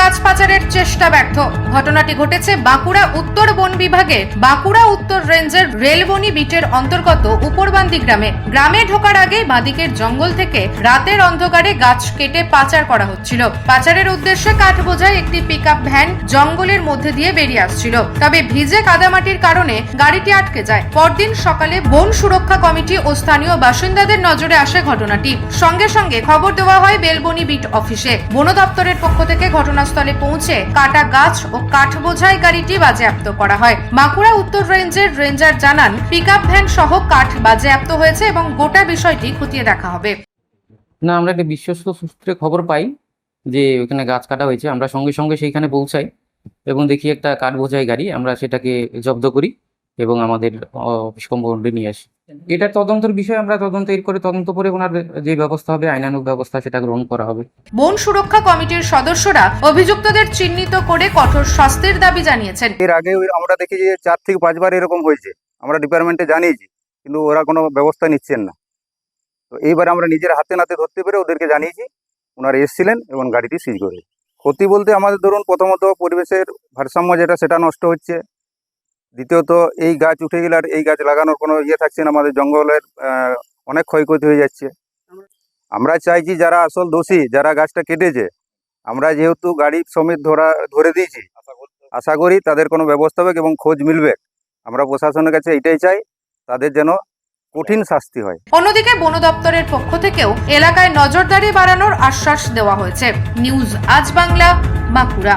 গাছ পাচারের চেষ্টা ব্যর্থ। ঘটনাটি ঘটেছে বাঁকুড়া উত্তর বন বিভাগের বাঁকুড়া উত্তর রেঞ্জের রেলবনি বিটের অন্তর্গত উপরবান্দি গ্রামে। গ্রামে ঢোকার আগে বাদিকের জঙ্গল থেকে রাতের অন্ধকারে গাছ কেটে পাচার করা হচ্ছিল। পাচারের উদ্দেশ্যে কাঠ বোঝায় একটি পিকআপ ভ্যান জঙ্গলের মধ্যে দিয়ে বেরিয়ে আসছিল। তবে ভিজে কাদামাটির কারণে গাড়িটি আটকে যায়। পরদিন সকালে বন সুরক্ষা কমিটি ও স্থানীয় বাসিন্দাদের নজরে আসে ঘটনাটি। সঙ্গে সঙ্গে খবর দেওয়া হয় বেলবনি বিট অফিসে। বন দপ্তরের পক্ষ থেকে ঘটনাস্থলে পৌঁছে কাটা গাছ ও কাঠ বোঝাই গাড়িটি বাজেয়াপ্ত করা হয়। বাঁকুড়া উত্তর রেঞ্জের রেঞ্জার জানান পিকআপ ভ্যান সহ কাঠ বাজেয়াপ্ত হয়েছে এবং গোটা বিষয়টি খতিয়ে দেখা হবে। না, আমরা একটা বিশ্বস্ত সূত্রে খবর পাই যে ওখানে গাছ কাটা হয়েছে। আমরা সঙ্গে সঙ্গে সেইখানে পৌঁছাই এবং দেখি একটা কাঠ বোঝাই গাড়ি। আমরা সেটাকে জব্দ করি এবং আমাদের অফিস কম্পাউন্ডে নিয়ে আসি। এটা তদন্তের বিষয় আমরা তদন্ত এর করে তদন্ত করে ওনার যে ব্যবস্থা হবে আইনানুগ ব্যবস্থা সেটা গ্রহণ করা হবে। বন সুরক্ষা কমিটির সদস্যরা অভিযুক্তদের চিহ্নিত করে কঠোর শাস্তির দাবি জানিয়েছেন। এর আগে ওই আমরা দেখি যে চার থেকে পাঁচবার এরকম হয়েছে। আমরা ডিপার্টমেন্টে জানিয়েছি কিন্তু ওরা কোনো ব্যবস্থা নিচ্ছেন না। তো এইবার আমরা নিজের হাতে নাতে ধরতে পেরে ওদেরকে জানিয়েছি ওনারা এসেছিলেন এবং গাড়িটি সিজ করে। ক্ষতি বলতে আমাদের ধরুন প্রথমত পরিবেশের ভারসাম্য যেটা সেটা নষ্ট হচ্ছে। দ্বিতীয়ত, এই গাছ উঠে গেলে আর এই গাছ লাগানোর কোনো ইয়ে থাকছে না, আমাদের জঙ্গলের অনেক ক্ষয়ক্ষতি হয়ে যাচ্ছে। আমরা চাইছি যারা আসল দোষী, যারা গাছটা কেটেছে, আমরা যেহেতু গাড়ি সমেত ধরা, ধরে দিয়েছি, আশা করি তাদের কোনো ব্যবস্থা হবে এবং খোঁজ মিলবে। আমরা প্রশাসনের কাছে এটাই চাই, তাদের যেন কঠিন শাস্তি হয়। অন্যদিকে বন দপ্তরের পক্ষ থেকেও এলাকায় নজরদারি বাড়ানোর আশ্বাস দেওয়া হয়েছে। নিউজ আজ বাংলা, বাঁকুড়া।